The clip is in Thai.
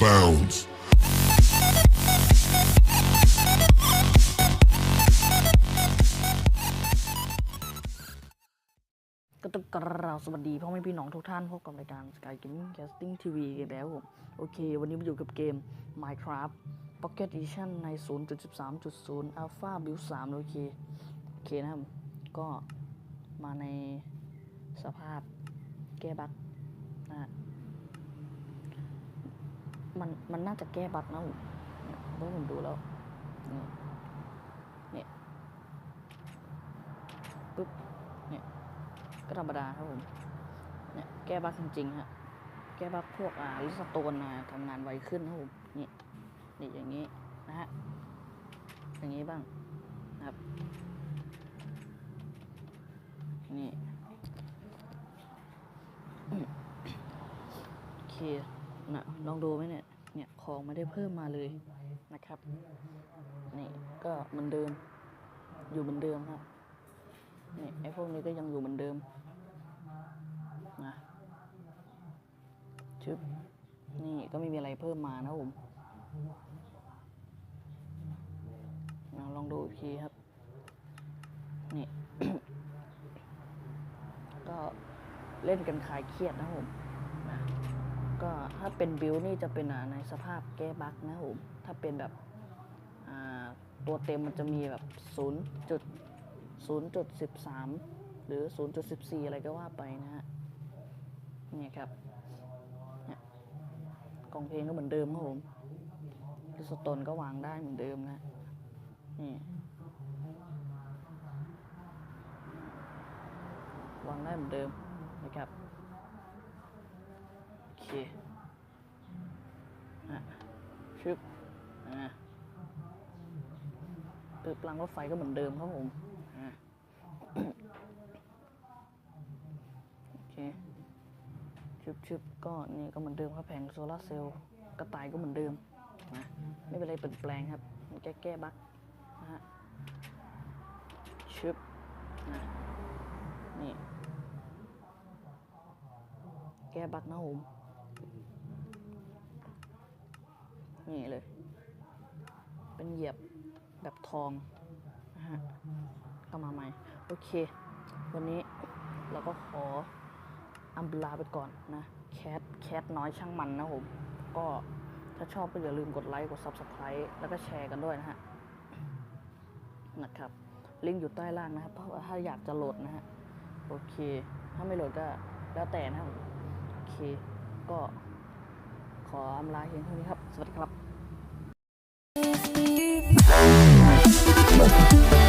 bounds. ก็ต้องกราบสวัสดีพ่อแม่พี่น้องทุกท่านพบกับรายการ Sky Gaming Casting TV กันแล้วผมโอเค วันนี้มาอยู่กับเกม Minecraft Pocket Edition ใน 0.13.0 Alpha Build 3 โอเค โอเคนะครับ ก็มาในสภาพแก้บั๊กนะ มันมันน่าจะแก้บั๊กนะผมเพราะผมดูแล้วนี่เนี่ยปึ๊บเนี่ยก็ธรรมดาครับผมเนี่ยแก้บั๊กจริงๆฮะแก้บั๊กพวกอ่าลิสโตนนะทำงานไวขึ้นครับผมนี่นี่อย่างนี้นะฮะอย่างนี้บ้างนะครับ นี่โอเค นะลองดูไหมเนี่ย เนี่ยของไม่ได้เพิ่มมาเลยนะครับ นี่ก็เหมือนเดิม อยู่เหมือนเดิมครับ นี่ไอพวกนี้ก็ยังอยู่เหมือนเดิมนะชึบนี่ก็ไม่มีอะไรเพิ่มมานะผมนะลองดูอีกทีครับ นี่ ก็เล่นกันคลายเครียดนะผม ก็ถ้าเป็นบิวนี่จะเป็นในสภาพแก้บั๊กนะผมถ้าเป็นแบบตัวเต็มมันจะมีแบบศูนย์จุด0.13 หรือ 0.14 อะไรก็ว่าไปนะฮะนี่ครับเนี่ยกล่องเพลงก็เหมือนเดิมครับผมคือสโตนก็วางได้เหมือนเดิมนะนี่วางได้เหมือนเดิมนะครับ เคอะชึบอะตึกรางรถไฟก็เหมือนเดิมครับผมอะโอเคชึบชึบก็นี่ก็เหมือนเดิมครับแผงโซลาเซลล์กระต่ายก็เหมือนเดิมนะไม่เป็นไรเปลี่ยนแปลงครับแก้แก้บั๊กนะฮะชึบนะนี่แก้บั๊กนะผม นี่เลย เป็นเหยียบแบบทองนะฮะเข้ามาใหม่ โอเค วันนี้เราก็ขออัมบลาไปก่อนนะแคทแคทน้อยช่างมันนะผม ก็ถ้าชอบก็อย่าลืมกดไลค์กด Subscribe แล้วก็แชร์กันด้วยนะฮะนะครับลิงก์อยู่ใต้ล่างนะครับเพราะว่าถ้าอยากจะโหลดนะฮะโอเค ถ้าไม่โหลดก็แล้วแต่นะครับโอเคก็ ขออำลาเพียงเท่านี้ครับ สวัสดีครับ